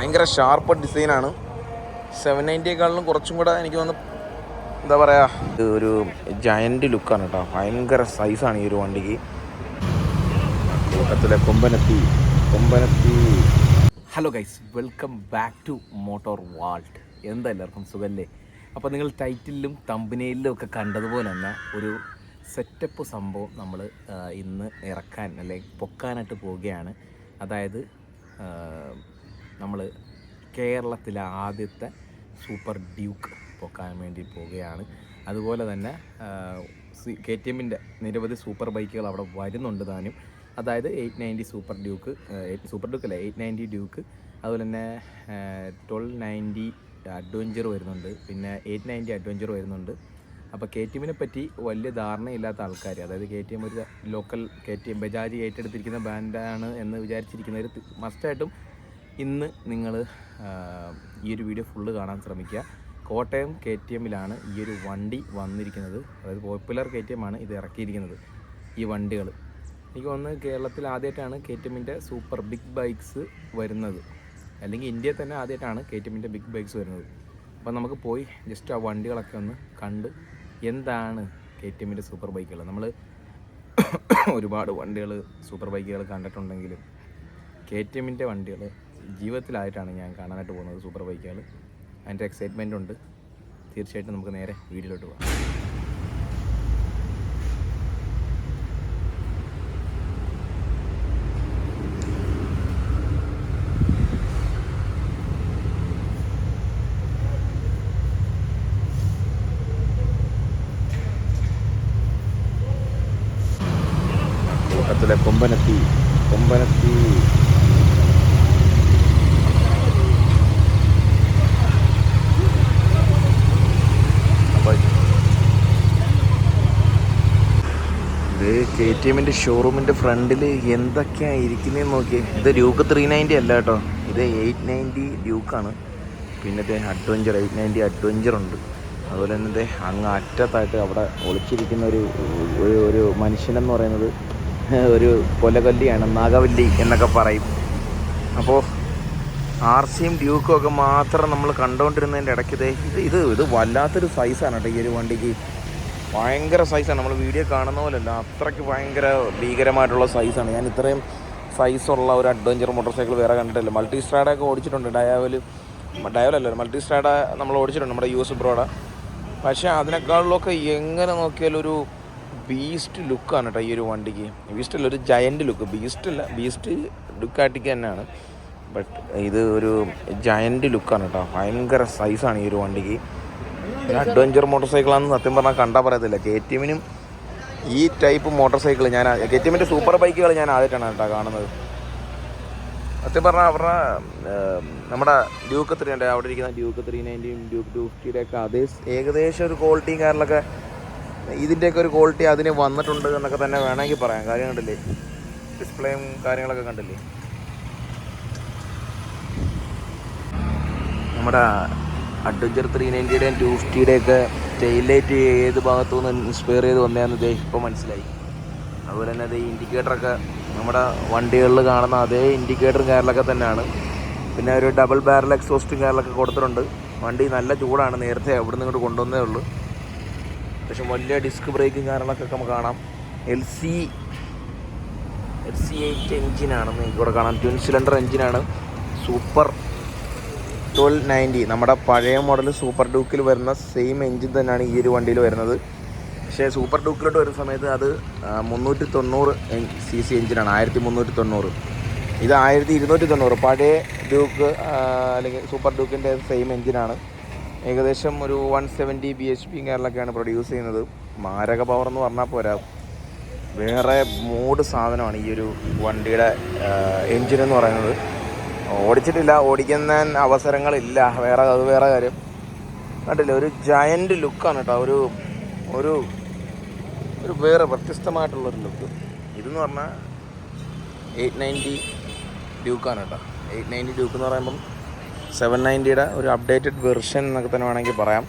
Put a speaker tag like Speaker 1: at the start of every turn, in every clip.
Speaker 1: ഭയങ്കര ഷാർപ്പ് ഡിസൈനാണ് സെവൻ നയന്റിയേക്കാളിലും കുറച്ചും കൂടെ എനിക്ക് തോന്നുന്നു എന്താ പറയുക ഇത് ഒരു ജയന്റ് ലുക്കാണ് കേട്ടോ ഭയങ്കര സൈസാണ് ഈ ഒരു വണ്ടിക്ക്. കൂട്ടത്തിലെ കൊമ്പനത്തി കൊമ്പനത്തി. Hello guys welcome back to motor vault എന്താ എല്ലാവർക്കും സുഖല്ലേ? അപ്പോൾ നിങ്ങൾ ടൈറ്റിലും തമ്പനയിലും ഒക്കെ കണ്ടതുപോലെ തന്നെ ഒരു സെറ്റപ്പ് സംഭവം നമ്മൾ ഇന്ന് ഇറക്കാൻ അല്ലെങ്കിൽ പൊക്കാനായിട്ട് പോവുകയാണ്. അതായത് നമ്മൾ കേരളത്തിലെ ആദ്യത്തെ സൂപ്പർ ഡ്യൂക്ക് പൊക്കാൻ വേണ്ടി പോവുകയാണ്. അതുപോലെ തന്നെ കെ ടി എമ്മിന്റെ നിരവധി സൂപ്പർ ബൈക്കുകൾ അവിടെ വരുന്നുണ്ട് താനും. അതായത് eight ninety super duke super duke അല്ല എയ്റ്റ് നയന്റി ഡ്യൂക്ക്. അതുപോലെ തന്നെ ട്വൽവ് നയന്റി അഡ്വഞ്ചർ വരുന്നുണ്ട് പിന്നെ എയ്റ്റ് നയന്റി അഡ്വഞ്ചർ വരുന്നുണ്ട്. അപ്പോൾ കെ ടി എമ്മിനെ പറ്റി വലിയ ധാരണയില്ലാത്ത ആൾക്കാർ അതായത് കെ ടി എം ഒരു local K T M Bajaj ഏറ്റെടുത്തിരിക്കുന്ന ബ്രാൻഡാണ് എന്ന് വിചാരിച്ചിരിക്കുന്നവർ മസ്റ്റായിട്ടും ഇന്ന് നിങ്ങൾ ഈ ഒരു വീഡിയോ ഫുള്ള് കാണാൻ ശ്രമിക്കുക. കോട്ടയം കെ ടി എമ്മിലാണ് ഈ ഒരു വണ്ടി വന്നിരിക്കുന്നത്. അതായത് പോപ്പുലർ കെ ടി എം ആണ് ഇത് ഇറക്കിയിരിക്കുന്നത് ഈ വണ്ടികൾ. എനിക്ക് വന്ന് കേരളത്തിൽ ആദ്യമായിട്ടാണ് കെ ടി എമ്മിന്റെ സൂപ്പർ ബിഗ് ബൈക്സ് വരുന്നത്. അല്ലെങ്കിൽ ഇന്ത്യയിൽ തന്നെ ആദ്യമായിട്ടാണ് കെ ടി എമ്മിന്റെ ബിഗ് ബൈക്സ് വരുന്നത്. അപ്പോൾ നമുക്ക് പോയി ജസ്റ്റ് ആ വണ്ടികളൊക്കെ ഒന്ന് കണ്ട് എന്താണ് കെ ടി എമ്മിന്റെ സൂപ്പർ ബൈക്കുകൾ നമ്മൾ ഒരുപാട് വണ്ടികൾ സൂപ്പർ ബൈക്കുകൾ കണ്ടിട്ടുണ്ടെങ്കിലും കെ ടി എമ്മിന്റെ വണ്ടികൾ ജീവിതത്തിലായിട്ടാണ് ഞാൻ കാണാനായിട്ട് പോകുന്നത് സൂപ്പർ ബൈക്കുകൾ. അതിന്റെ എക്സൈറ്റ്മെന്റ് ഉണ്ട്. തീർച്ചയായിട്ടും നമുക്ക് നേരെ വീഡിയോയിലോട്ട് പോകാം. കൊമ്പനത്തി കൊമ്പനത്തി. കെ ടി എമ്മിന്റെ ഷോറൂമിന്റെ ഫ്രണ്ടിൽ എന്തൊക്കെയാണ് ഇരിക്കുന്നതെന്ന് നോക്കിയേ ഇത് ഡ്യൂക്ക് ത്രീ നയന്റി അല്ല കേട്ടോ. ഇത് എയ്റ്റ് നയന്റി ഡ്യൂക്കാണ് പിന്നെ ഇത് അഡ്വഞ്ചർ എയ്റ്റ് നയന്റി അഡ്വഞ്ചർ ഉണ്ട്. അതുപോലെ തന്നെ അങ്ങ് അറ്റത്തായിട്ട് അവിടെ ഒളിച്ചിരിക്കുന്ന ഒരു ഒരു ഒരു മനുഷ്യനെന്ന് പറയുന്നത് ഒരു കൊലകൊല്ലിയാണ് നാഗവല്ലി എന്നൊക്കെ പറയും. അപ്പോൾ ആർ സിയും ഡ്യൂക്കും ഒക്കെ മാത്രം നമ്മൾ കണ്ടുകൊണ്ടിരുന്നതിന്റെ ഇടയ്ക്ക് ഇത് ഇത് ഇത് വല്ലാത്തൊരു സൈസാണ് കേട്ടോ ഈ ഒരു വണ്ടിക്ക്. ഭയങ്കര സൈസാണ് നമ്മൾ വീഡിയോ കാണുന്ന പോലെയല്ല. അത്രയ്ക്ക് ഭയങ്കര ഭീകരമായിട്ടുള്ള സൈസാണ് ഞാൻ ഇത്രയും സൈസുള്ള ഒരു അഡ്വഞ്ചർ മോട്ടോർ സൈക്കിൾ വേറെ കണ്ടിട്ടില്ല. മൾട്ടി സ്ട്രാഡൊക്കെ ഓടിച്ചിട്ടുണ്ട്. ഡയാവൽ ഡയാവലല്ല മൾട്ടി സ്ട്രാഡ നമ്മൾ ഓടിച്ചിട്ടുണ്ട് നമ്മുടെ യു എസ് ബ്രോഡ പക്ഷേ അതിനേക്കാളിലൊക്കെ എങ്ങനെ നോക്കിയാലും ഒരു ബീസ്റ്റ് ലുക്കാണ് കേട്ടോ ഈ ഒരു വണ്ടിക്ക്. ബീസ്റ്റല്ല ഒരു ജയന്റ് ലുക്ക് ബീസ്റ്റല്ല ബീസ്റ്റ് ലുക്കാട്ടിക്ക് തന്നെയാണ്. ബട്ട് ഇത് ഒരു ജയന്റ് ലുക്കാണ് കേട്ടോ ഭയങ്കര സൈസാണ് ഈ ഒരു വണ്ടിക്ക്. ഒരു അഡ്വഞ്ചർ മോട്ടോർ സൈക്കിളാണെന്ന് സത്യം പറഞ്ഞാൽ കണ്ടാൽ പറയത്തില്ല. കെ ടി എമ്മിനും ഈ ടൈപ്പ് മോട്ടോർ സൈക്കിൾ ഞാൻ കെ ടി എമ്മിന്റെ സൂപ്പർ ബൈക്കുകൾ ഞാൻ ആദ്യമായിട്ടാണ് കേട്ടോ കാണുന്നത്. സത്യം പറഞ്ഞാൽ അവരുടെ നമ്മുടെ ഡ്യൂക്ക് ത്രീ ഉണ്ട്. അവിടെ ഇരിക്കുന്ന ഡ്യൂക്ക് ത്രീ നയന്റിയും ഡ്യൂക്ക് ടു ഫിഫ്റ്റിയുടെ ഒക്കെ അതേ ഏകദേശം ഒരു ക്വാളിറ്റിയും കാര്യങ്ങളൊക്കെ ഇതിന്റെയൊക്കെ ഒരു ക്വാളിറ്റി അതിന് വന്നിട്ടുണ്ട് എന്നൊക്കെ തന്നെ വേണമെങ്കിൽ പറയാം. കാര്യം കണ്ടില്ലേ? ഡിസ്പ്ലേയും കാര്യങ്ങളൊക്കെ കണ്ടില്ലേ? നമ്മുടെ അഡ്വഞ്ചർ ത്രീ നയന്റിയുടെയും ടു ഫിഫ്റ്റിയുടെയൊക്കെ ടെയിൽ ലൈറ്റ് ഏത് ഭാഗത്തു നിന്ന് ഇൻസ്പയർ ചെയ്ത് വന്നതാണെന്ന് ഇതേ ഇപ്പോൾ മനസ്സിലായി. അതുപോലെ തന്നെ അത് ഇൻഡിക്കേറ്ററൊക്കെ നമ്മുടെ വണ്ടികളിൽ കാണുന്ന അതേ ഇൻഡിക്കേറ്ററും കാര്യങ്ങളൊക്കെ തന്നെയാണ്. പിന്നെ ഒരു ഡബിൾ ബാരൽ എക്സോസ്റ്റും കാര്യങ്ങളൊക്കെ കൊടുത്തിട്ടുണ്ട്. വണ്ടി നല്ല ചൂടാണ്. നേരത്തെ അവിടെ നിന്ന് ഇങ്ങോട്ട് കൊണ്ടുവന്നേ ഉള്ളൂ. പക്ഷെ വലിയ ഡിസ്ക് ബ്രേക്കും കാര്യങ്ങളൊക്കെ നമുക്ക് കാണാം. L C L C eight എഞ്ചിനാണെന്ന് ഇവിടെ കാണാം. ട്വിൻ സിലിണ്ടർ എഞ്ചിനാണ് സൂപ്പർ ട്വൽവ് നയന്റി. നമ്മുടെ പഴയ മോഡൽ സൂപ്പർ ഡൂക്കിൽ വരുന്ന സെയിം എഞ്ചിൻ തന്നെയാണ് ഈ ഒരു വണ്ടിയിൽ വരുന്നത്. പക്ഷേ സൂപ്പർ ഡൂക്കിലോട്ട് വരുന്ന സമയത്ത് അത് മുന്നൂറ്റി തൊണ്ണൂറ് സി സി എഞ്ചിനാണ് ആയിരത്തി മുന്നൂറ്റി തൊണ്ണൂറ് ഇത് ആയിരത്തി ഇരുന്നൂറ്റി തൊണ്ണൂറ് പഴയ ഡ്യൂക്ക് അല്ലെങ്കിൽ സൂപ്പർ ഡ്യൂക്കിന്റെ സെയിം എഞ്ചിനാണ് ഏകദേശം ഒരു one seventy B H P കേരളൊക്കെയാണ് produce ചെയ്യുന്നത്. മാരക പവർ എന്ന് പറഞ്ഞാൽ പോരാ. വേറെ മൂഡ് സാധനമാണ് ഈ ഒരു വണ്ടിയുടെ എഞ്ചിൻ എന്ന് പറയുന്നത്. ഓടിച്ചിട്ടില്ല ഓടിക്കുന്ന അവസരങ്ങളില്ല. വേറെ അത് വേറെ കാര്യം. കണ്ടില്ല ഒരു ജയന്റ് ലുക്കാണ് കേട്ടോ ഒരു ഒരു ഒരു വേറെ വ്യത്യസ്തമായിട്ടുള്ളൊരു ലുക്ക് ഇതെന്ന് പറഞ്ഞാൽ എയ്റ്റ് നയന്റി ഡ്യൂക്കാണ് കേട്ടോ എയ്റ്റ് നയന്റി ഡ്യൂക്ക് എന്ന് പറയുമ്പം സെവൻ നയന്റിയുടെ ഒരു അപ്ഡേറ്റഡ് വെർഷൻ എന്നൊക്കെ തന്നെ വേണമെങ്കിൽ പറയാം.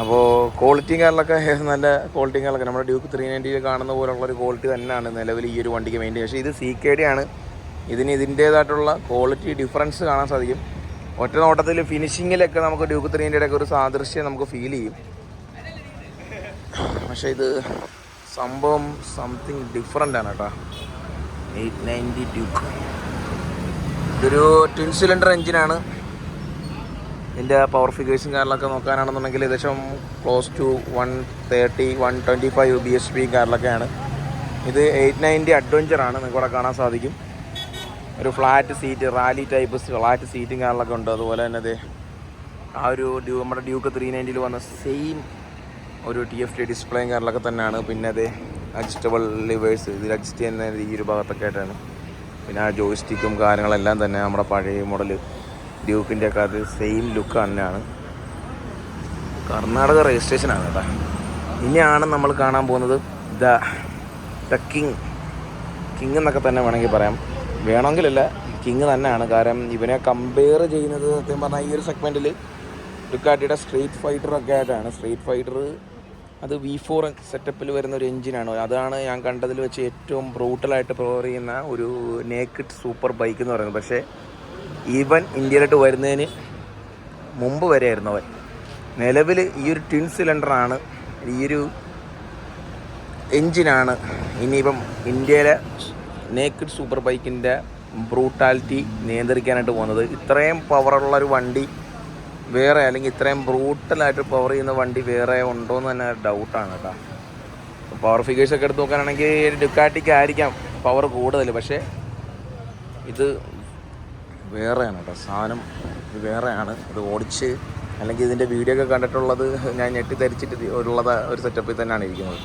Speaker 1: അപ്പോൾ ക്വാളിറ്റിയും കാര്യങ്ങളൊക്കെ നല്ല ക്വാളിറ്റിയും കാര്യങ്ങളൊക്കെ നമ്മുടെ ഡ്യൂക്ക് ത്രീ നയന്റിയിൽ കാണുന്ന പോലുള്ള ഒരു ക്വാളിറ്റി തന്നെയാണ് നിലവിൽ ഈ ഒരു വണ്ടിക്ക് മെയിന്റെയിൻ പക്ഷേ ഇത് സി കെ ഡി ആണ്. ഇതിന് ഇതിന്റേതായിട്ടുള്ള ക്വാളിറ്റി ഡിഫറൻസ് കാണാൻ സാധിക്കും. ഒറ്റ നോട്ടത്തിൽ ഫിനിഷിങ്ങിലൊക്കെ നമുക്ക് ഡ്യൂക്ക് ത്രീന്റെ ഒക്കെ ഒരു സാദൃശ്യം നമുക്ക് ഫീൽ ചെയ്യും. പക്ഷേ ഇത് സംഭവം സംതിങ് ഡിഫറെന്റ് ആണ് കേട്ടോ. എയ്റ്റ് നയന്റി ഡ്യൂക്ക് ഇതൊരു ട്വിൻ സിലിണ്ടർ എഞ്ചിനാണ് ഇതിന്റെ പവർ ഫിഗേഴ്സും കാറിലൊക്കെ നോക്കാനാണെന്നുണ്ടെങ്കിൽ ഏകദേശം close to one thirty one twenty five B S P കാറിലൊക്കെയാണ് ഇത് എയ്റ്റ് നയന്റി അഡ്വഞ്ചറാണ് നിങ്ങൾക്ക് ഇവിടെ കാണാൻ സാധിക്കും. ഒരു flat seat rally type flat സീറ്റും കാര്യങ്ങളൊക്കെ ഉണ്ട്. അതുപോലെ തന്നെ അതെ ആ ഒരു ഡ്യൂ നമ്മുടെ ഡ്യൂക്ക് ത്രീ നയന്റിയിൽ വന്ന സെയിം ഒരു ടി എഫ് ടി ഡിസ്പ്ലേയും കാര്യങ്ങളൊക്കെ തന്നെയാണ്. പിന്നെ അത് അഡ്ജസ്റ്റബിൾ ലിവേഴ്സ് ഇതിൽ അഡ്ജസ്റ്റ് ചെയ്യുന്ന ഈ ഒരു ഭാഗത്തൊക്കെ ആയിട്ടാണ്. പിന്നെ ആ ജോയിസ്റ്റിക്കും കാര്യങ്ങളെല്ലാം തന്നെ നമ്മുടെ പഴയ മോഡൽ ഡ്യൂക്കിന്റെ ഒക്കെ അത് സെയിം ലുക്ക് തന്നെയാണ്. കർണാടക രജിസ്ട്രേഷനാണ് കേട്ടോ. ഇനിയാണ് നമ്മൾ കാണാൻ പോകുന്നത് ദ ദ കിങ് കിങ് എന്നൊക്കെ തന്നെ വേണമെങ്കിൽ പറയാം. വേണമെങ്കിലല്ല കിങ് തന്നെയാണ്. കാരണം ഇവനെ കമ്പയർ ചെയ്യുന്നത് സത്യം പറഞ്ഞാൽ ഈ ഒരു സെഗ്മെന്റിൽ ഡുക്കാട്ടിയുടെ സ്ട്രീറ്റ് ഫൈറ്റർ ഒക്കെ ആയിട്ടാണ് സ്ട്രീറ്റ് ഫൈറ്റർ അത് വി ഫോർ സെറ്റപ്പിൽ വരുന്ന ഒരു എഞ്ചിനാണ് അതാണ് ഞാൻ കണ്ടതിൽ വെച്ച് ഏറ്റവും ബ്രൂട്ടലായിട്ട് പ്രവർ ചെയ്യുന്ന ഒരു നേക്കിഡ് സൂപ്പർ ബൈക്ക് എന്ന് പറയുന്നത്. പക്ഷേ ഈവൻ ഇന്ത്യയിലോട്ട് വരുന്നതിന് മുമ്പ് വരെയായിരുന്നു അവൻ. നിലവിൽ ഈ ഒരു ട്വിൻ സിലിണ്ടറാണ് ഈ ഒരു എഞ്ചിനാണ് ഇനിയിപ്പം ഇന്ത്യയിലെ നേക്കിഡ് സൂപ്പർ ബൈക്കിന്റെ ബ്രൂട്ടാലിറ്റി നിയന്ത്രിക്കാനായിട്ട് പോകുന്നത്. ഇത്രയും പവറുള്ളൊരു വണ്ടി വേറെ അല്ലെങ്കിൽ ഇത്രയും ബ്രൂട്ടലായിട്ട് പവർ ചെയ്യുന്ന വണ്ടി വേറെ ഉണ്ടോ എന്ന് തന്നെ ഡൗട്ടാണ് കേട്ടോ. പവർ ഫിഗേഴ്സ് ഒക്കെ എടുത്ത് നോക്കുകയാണെങ്കിൽ ഡുക്കാട്ടിക്ക് ആയിരിക്കാം പവർ കൂടുതൽ പക്ഷേ ഇത് വേറെയാണ് കേട്ടോ. സാധനം ഇത് വേറെയാണ്. ഇത് ഓടിച്ച് അല്ലെങ്കിൽ ഇതിന്റെ വീഡിയോ ഒക്കെ കണ്ടിട്ടുള്ളത് ഞാൻ ഞെട്ടി ധരിച്ചിട്ട് ഉള്ളത് ഒരു സെറ്റപ്പിൽ തന്നെയാണ് ഇരിക്കുന്നത്.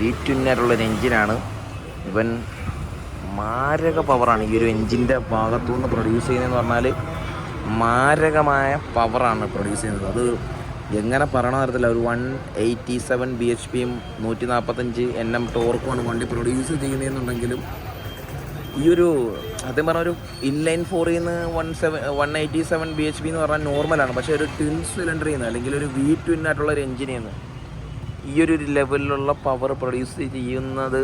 Speaker 1: വി ട്വിന്നായിട്ടുള്ളൊരു എഞ്ചിനാണ് ഇവൻ മാരക പവറാണ് ഈ ഒരു എഞ്ചിന്റെ ഭാഗത്തുനിന്ന് പ്രൊഡ്യൂസ് ചെയ്യുന്നതെന്ന് പറഞ്ഞാൽ മാരകമായ പവറാണ് പ്രൊഡ്യൂസ് ചെയ്യുന്നത്. അത് എങ്ങനെ പറയണ തരത്തില്ല ഒരു one eighty seven B H പിയും നൂറ്റി നാൽപ്പത്തഞ്ച് എൻ എം ടോർക്കുമാണ് വണ്ടി പ്രൊഡ്യൂസ് ചെയ്യുന്നതെന്നുണ്ടെങ്കിലും ഈ ഒരു സത്യം പറഞ്ഞ ഒരു ഇൻലൈൻ ഫോറിൽ നിന്ന് one seven one eighty seven B H P എന്ന് പറഞ്ഞാൽ നോർമലാണ് പക്ഷേ ഒരു ട്വിൻ സിലിണ്ടറിൽ നിന്ന് അല്ലെങ്കിൽ ഒരു വി ട്വിൻ ആയിട്ടുള്ള ഒരു എഞ്ചിനിൽ നിന്ന് ഈ ഒരു ലെവലിലുള്ള പവർ പ്രൊഡ്യൂസ് ചെയ്യുന്നത്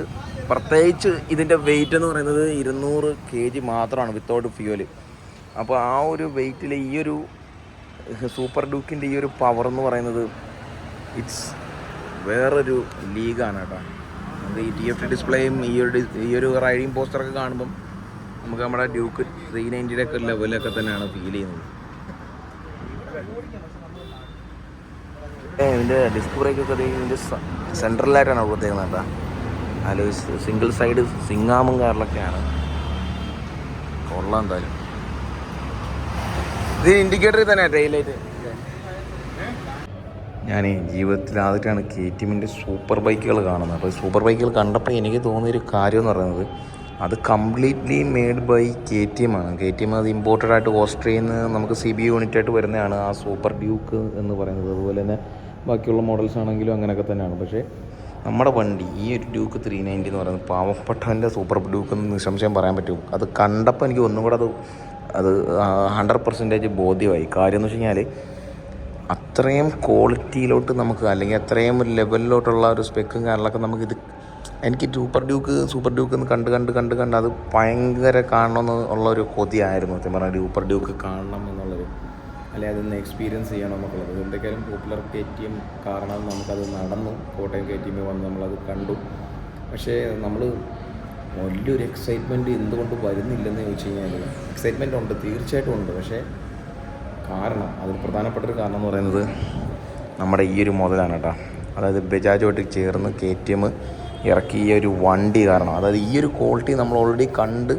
Speaker 1: പ്രത്യേകിച്ച് ഇതിന്റെ വെയിറ്റ് എന്ന് പറയുന്നത് ഇരുന്നൂറ് കെ ജി മാത്രമാണ് വിത്തൗട്ട് ഫ്യൂവൽ അപ്പോൾ ആ ഒരു വെയിറ്റിൽ ഈ ഒരു സൂപ്പർ ഡൂക്കിന്റെ ഈ ഒരു പവർ എന്ന് പറയുന്നത് ഇറ്റ്സ് വേറൊരു ലീഗാണ് കേട്ടോ. നമുക്ക് ഈ ടി എഫ് ഡിസ്പ്ലേയും ഈ ഒരു ഈ ഒരു റൈഡിങ് പോസ്റ്ററൊക്കെ കാണുമ്പം നമുക്ക് നമ്മുടെ ഡ്യൂക്ക് ത്രീ നയന്റിയുടെ ഒക്കെ ലെവലൊക്കെ തന്നെയാണ് ഫീൽ ചെയ്യുന്നത്. ഇതിന്റെ ഡിസ്ക് ബ്രേക്കൊക്കെ ഇതിന്റെ സെൻട്രലായിട്ടാണ് കൊടുത്തേക്കുന്നത് കേട്ടോ. ആലോചിച്ച് സിംഗിൾ സൈഡ് സിംഗാമും കാറിലൊക്കെയാണ് കൊള്ളാം എന്തായാലും. ഇത് ഇൻഡിക്കേറ്ററിൽ തന്നെ ടൈലൈറ്റ് ഞാൻ ജീവിതത്തിൽ ആദ്യമായിട്ടാണ് കെ ടി എമ്മിന്റെ സൂപ്പർ ബൈക്കുകൾ കാണുന്നത് അപ്പോൾ സൂപ്പർ ബൈക്കുകൾ കണ്ടപ്പോൾ എനിക്ക് തോന്നിയൊരു കാര്യം എന്ന് പറയുന്നത് അത് completely made by K T M ആണ്. കെ ടി എം അത് ഇമ്പോർട്ടഡ് ആയിട്ട് ഓസ്ട്രിയയിൽ നിന്ന് നമുക്ക് സി ബി യൂണിറ്റ് ആയിട്ട് വരുന്നതാണ് ആ സൂപ്പർ ഡ്യൂക്ക് എന്ന് പറയുന്നത്. അതുപോലെ തന്നെ ബാക്കിയുള്ള മോഡൽസ് ആണെങ്കിലും അങ്ങനെയൊക്കെ തന്നെയാണ്. പക്ഷേ നമ്മുടെ വണ്ടി ഈ ഒരു ഡ്യൂക്ക് ത്രീ നയന്റി എന്ന് പറയുന്നത് പാവപ്പെട്ടവന്റെ സൂപ്പർ ഡ്യൂക്ക് എന്ന് നിസംശയം പറയാൻ പറ്റും അത് കണ്ടപ്പോൾ എനിക്ക് ഒന്നും കൂടെ അത് അത് ഹൺഡ്രഡ് പെർസെന്റേജ് ബോധ്യമായി. കാര്യം എന്ന് വെച്ച് കഴിഞ്ഞാൽ അത്രയും ക്വാളിറ്റിയിലോട്ട് നമുക്ക് അല്ലെങ്കിൽ അത്രയും ഒരു ലെവലിലോട്ടുള്ള ഒരു സ്പെക്കും കാര്യങ്ങളൊക്കെ നമുക്കിത് എനിക്ക് സൂപ്പർ ഡ്യൂക്ക് സൂപ്പർ ഡ്യൂക്ക് എന്ന് കണ്ട് കണ്ട് കണ്ട് കണ്ട് അത് ഭയങ്കര കാണണമെന്ന് ഉള്ള ഒരു കൊതിയായിരുന്നു. സത്യം പറഞ്ഞാൽ സൂപ്പർ ഡ്യൂക്ക് കാണണം എന്നുള്ളൊരു അല്ലെങ്കിൽ അതൊന്ന് എക്സ്പീരിയൻസ് ചെയ്യണം നമുക്കുള്ളത്. എന്തൊക്കെയാലും പോപ്പുലർ കെ ടി എം കാരണം നമുക്കത് നടന്നു. കോട്ടയം കെ ടി എം വന്ന് നമ്മളത് കണ്ടു. പക്ഷേ നമ്മൾ വലിയൊരു എക്സൈറ്റ്മെന്റ് എന്തുകൊണ്ട് വരുന്നില്ലെന്ന് ചോദിച്ചു കഴിഞ്ഞാൽ എക്സൈറ്റ്മെന്റ് ഉണ്ട് തീർച്ചയായിട്ടും ഉണ്ട്. പക്ഷേ കാരണം അതിൽ പ്രധാനപ്പെട്ട ഒരു കാരണം എന്ന് പറയുന്നത് നമ്മുടെ ഈ ഒരു മോതലാണ് കേട്ടോ. അതായത് ബജാജുമായിട്ട് ചേർന്ന് കെ ടി എം ഇറക്കിയ ഒരു വണ്ടി കാരണം. അതായത് ഈ ഒരു ക്വാളിറ്റി നമ്മൾ ഓൾറെഡി കണ്ട്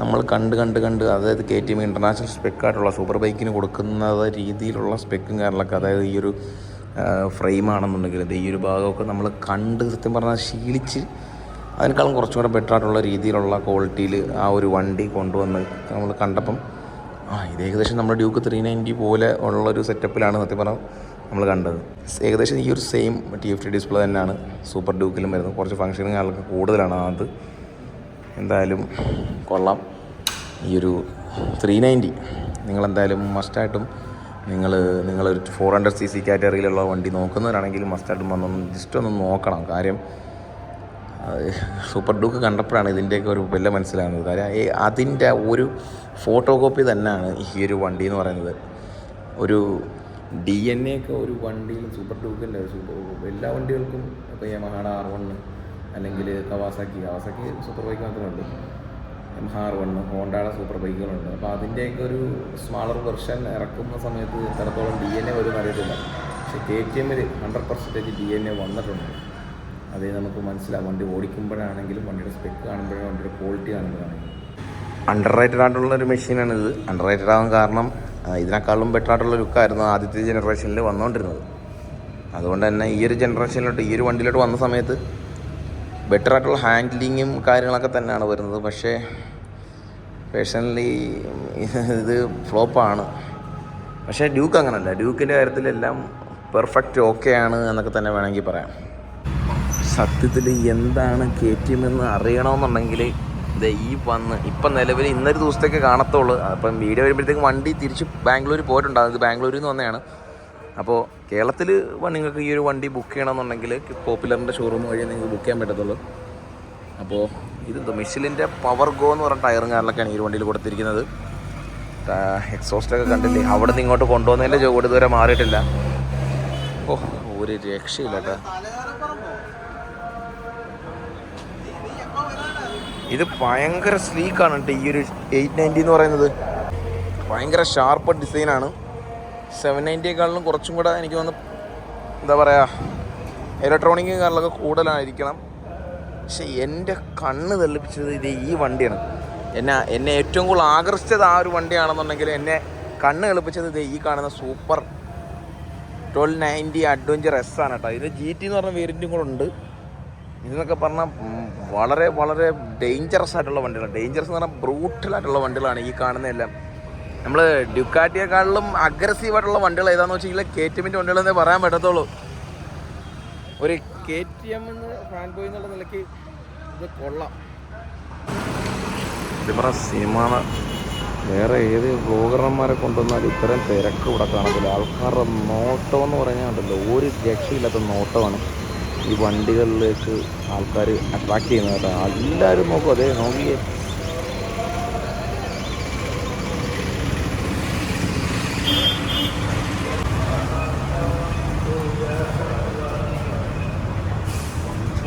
Speaker 1: നമ്മൾ കണ്ട് കണ്ട് കണ്ട് അതായത് കെ ടി എം ഇന്റർനാഷണൽ സ്പെക്കായിട്ടുള്ള സൂപ്പർ ബൈക്കിന് കൊടുക്കുന്ന രീതിയിലുള്ള സ്പെക്കും കാര്യങ്ങളൊക്കെ അതായത് ഈ ഒരു ഫ്രെയിം ആണെന്നുണ്ടെങ്കിൽ ഇത് ഈ ഒരു ഭാഗമൊക്കെ നമ്മൾ കണ്ട് സത്യം പറഞ്ഞാൽ ശീലിച്ച് അതിനേക്കാളും കുറച്ചും കൂടെ ബെറ്റർ ആയിട്ടുള്ള രീതിയിലുള്ള ക്വാളിറ്റിയിൽ ആ ഒരു വണ്ടി കൊണ്ടുവന്ന് നമ്മൾ കണ്ടപ്പം ആ ഇത് ഏകദേശം നമ്മുടെ ഡ്യൂക്ക് ത്രീ നയന്റി പോലെ ഉള്ളൊരു സെറ്റപ്പിലാണ് സത്യം പറഞ്ഞാൽ നമ്മൾ കണ്ടത്. ഏകദേശം ഈ ഒരു same T F T display തന്നെയാണ് സൂപ്പർ ഡ്യൂക്കിലും വരുന്നത്. കുറച്ച് ഫങ്ഷനും കാര്യങ്ങളൊക്കെ കൂടുതലാണ് അത് എന്തായാലും കൊള്ളാം. ഈ ഒരു ത്രീ നയന്റി നിങ്ങളെന്തായാലും മസ്റ്റായിട്ടും നിങ്ങൾ നിങ്ങളൊരു ഫോർ ഹൺഡ്രഡ് സി സി കാറ്റഗറിയിലുള്ള വണ്ടി നോക്കുന്നവരാണെങ്കിൽ മസ്റ്റായിട്ടും വന്നൊന്ന് ജസ്റ്റ് ഒന്ന് നോക്കണം. കാര്യം
Speaker 2: സൂപ്പർ ഡൂക്ക് കണ്ടപ്പോഴാണ് ഇതിന്റെയൊക്കെ ഒരു വില മനസ്സിലാകുന്നത്. കാര്യം അതിന്റെ ഒരു ഫോട്ടോ കോപ്പി തന്നെയാണ് ഈ ഒരു വണ്ടി എന്ന് പറയുന്നത്. ഒരു ഡി എൻ എ ഒക്കെ ഒരു വണ്ടിയിൽ സൂപ്പർ ഡൂക്കിന്റെ സൂപ്പർ എല്ലാ വണ്ടികൾക്കും ഇപ്പോൾ യമഹാഡ ആർ വണ്ണ് അല്ലെങ്കിൽ കവാസാക്കി. കവാസാക്കി സൂപ്പർ ബൈക്ക് മാത്രമേ ഉള്ളൂ എം ആർ വണ്ണ് ഹോണ്ടയുടെ സൂപ്പർ ബൈക്കുകളുണ്ട് അപ്പോൾ അതിന്റെയൊക്കെ ഒരു സ്മാളർ വെർഷൻ ഇറക്കുന്ന സമയത്ത് എത്രത്തോളം ഡി എൻ എ വരും അറിയത്തില്ല. പക്ഷേ കെ ടി എമ്മിൽ hundred percentage D N A വന്നിട്ടുണ്ട്. അതേ നമുക്ക് മനസ്സിലാവും. വണ്ടി ഓടിക്കുമ്പോഴാണെങ്കിലും വണ്ടിയുടെ സ്പെക്ക് കാണുമ്പോഴും വണ്ടിയുടെ ക്വാളിറ്റി കാണുമ്പോഴാണെങ്കിലും. അണ്ടർ റേറ്റഡ് ആയിട്ടുള്ള ഒരു മെഷീനാണ് ഇത്. അണ്ടർ റേറ്റഡ് ആകാൻ കാരണം ഇതിനേക്കാളും ബെറ്റർ ആയിട്ടുള്ള ലുക്കായിരുന്നു ആദ്യത്തെ ജനറേഷനിൽ വന്നുകൊണ്ടിരുന്നത് അതുകൊണ്ട് തന്നെ ഈ ഒരു ജനറേഷനിലോട്ട് ഈ ഒരു വണ്ടിയിലോട്ട് വന്ന സമയത്ത് ബെറ്റർ ആയിട്ടുള്ള ഹാൻഡ്ലിങ്ങും കാര്യങ്ങളൊക്കെ തന്നെയാണ് വരുന്നത്. പക്ഷേ പേഴ്സണലി ഇത് ഫ്ലോപ്പാണ് പക്ഷേ ഡ്യൂക്ക് അങ്ങനല്ല. ഡ്യൂക്കിന്റെ കാര്യത്തിലെല്ലാം പെർഫെക്റ്റ് ഓക്കെ ആണ് എന്നൊക്കെ തന്നെ വേണമെങ്കിൽ പറയാം. സത്യത്തിൽ എന്താണ് കെ ടി എം എന്ന് അറിയണമെന്നുണ്ടെങ്കിൽ ഇത് ഈ വന്ന് ഇപ്പം നിലവിൽ ഇന്നൊരു ദിവസത്തേക്ക് കാണത്തുള്ളൂ. അപ്പം വീഡിയോ വരുമ്പോഴത്തേക്കും വണ്ടി തിരിച്ച് ബാംഗ്ലൂർ പോയിട്ടുണ്ടാകും ഇത് ബാംഗ്ലൂരിൽ നിന്ന് വന്നതാണ്. അപ്പോൾ കേരളത്തിൽ നിങ്ങൾക്ക് ഈ ഒരു വണ്ടി ബുക്ക് ചെയ്യണമെന്നുണ്ടെങ്കിൽ പോപ്പുലറിന്റെ ഷോറൂം വഴി നിങ്ങൾക്ക് ബുക്ക് ചെയ്യാൻ പറ്റത്തുള്ളൂ. അപ്പോൾ ഇത് മിഷിലിന്റെ പവർ ഗോ എന്ന് പറഞ്ഞ ടയറും കാറിലൊക്കെയാണ് ഈ ഒരു വണ്ടിയിൽ കൊടുത്തിരിക്കുന്നത്. എക്സോസ്റ്റൊക്കെ കണ്ടില്ലേ? അവിടെ നിന്ന് ഇങ്ങോട്ട് കൊണ്ടുവന്നതിന്റെ ജോഡ് ഇതുവരെ മാറിയിട്ടില്ല. ഓ ഒരു രക്ഷയില്ല കേട്ടോ. ഇത് ഭയങ്കര സ്ലീക്കാണ് കേട്ടോ ഈ ഒരു എയ്റ്റ് നയന്റി എന്ന് പറയുന്നത്. ഭയങ്കര ഷാർപ്പ് ഡിസൈനാണ് സെവൻ നയന്റിയേക്കാളിലും കുറച്ചും കൂടെ എനിക്ക് തോന്നുന്നു എന്താ പറയുക ഇലക്ട്രോണിക് കാറിലൊക്കെ കൂടുതലായിരിക്കണം. പക്ഷെ എന്റെ കണ്ണ് തെളിപ്പിച്ചത് ഇത് ഈ വണ്ടിയാണ്. എന്നെ എന്നെ ഏറ്റവും കൂടുതൽ ആകർഷിച്ചത് ആ ഒരു വണ്ടിയാണെന്നുണ്ടെങ്കിൽ എന്നെ കണ്ണ് തെളിപ്പിച്ചത് ഇത് ഈ കാണുന്ന super twelve ninety adventure S ആണ് കേട്ടോ. ഇതിന്റെ ജി ടി എന്ന് പറഞ്ഞ വേരിയന്റും കൂടെ ഉണ്ട്. ഇതെന്നൊക്കെ പറഞ്ഞാൽ വളരെ വളരെ ഡേഞ്ചറസ് ആയിട്ടുള്ള വണ്ടികളാണ്. ഡേഞ്ചറസ് എന്ന് പറഞ്ഞാൽ ബ്രൂട്ടലായിട്ടുള്ള വണ്ടികളാണ് ഈ കാണുന്നതെല്ലാം. നമ്മൾ ഡ്യുക്കാറ്റിയെക്കാളിലും അഗ്രസീവ് ആയിട്ടുള്ള വണ്ടികൾ ഏതാന്ന് വെച്ചാൽ കെ ടി എമ്മിന്റെ വണ്ടികളെന്നേ പറയാൻ പറ്റത്തുള്ളൂ. ഒരു കെ ടി എം എന്ന് ഫാൻ ബോയ് എന്നുള്ള നിലയ്ക്ക് ഇത് കൊള്ളാം. സിനിമ വേറെ ഏത് ബ്ലോഗർമാരെ കൊണ്ടുവന്നാലും ഇത്രയും തിരക്ക് ഇവിടെ കാണത്തില്ല. ആൾക്കാരുടെ നോട്ടം എന്ന് പറഞ്ഞാൽ ഉണ്ടല്ലോ ഒരു രക്ഷയില്ലാത്ത നോട്ടമാണ് ഈ വണ്ടികളിലേക്ക് ആൾക്കാർ അട്രാക്ട് ചെയ്യുന്നത് കേട്ടോ. എല്ലാവരും നോക്കും അതെ നോക്കിയേ.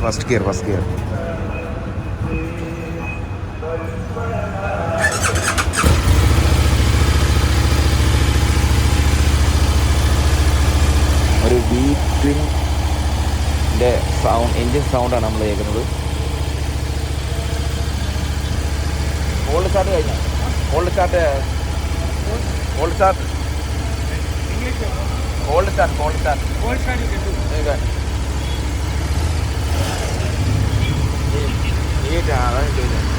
Speaker 2: First gear first gear. ഒരു വി ട്വിന്റെ സൗണ്ട് എൻജിൻ സൗണ്ടാണ് നമ്മൾ കേൾക്കുന്നത്. ഓൾഡ് സ്റ്റാർട്ട് കഴിഞ്ഞ? Old start old start old start old start 一点了兄弟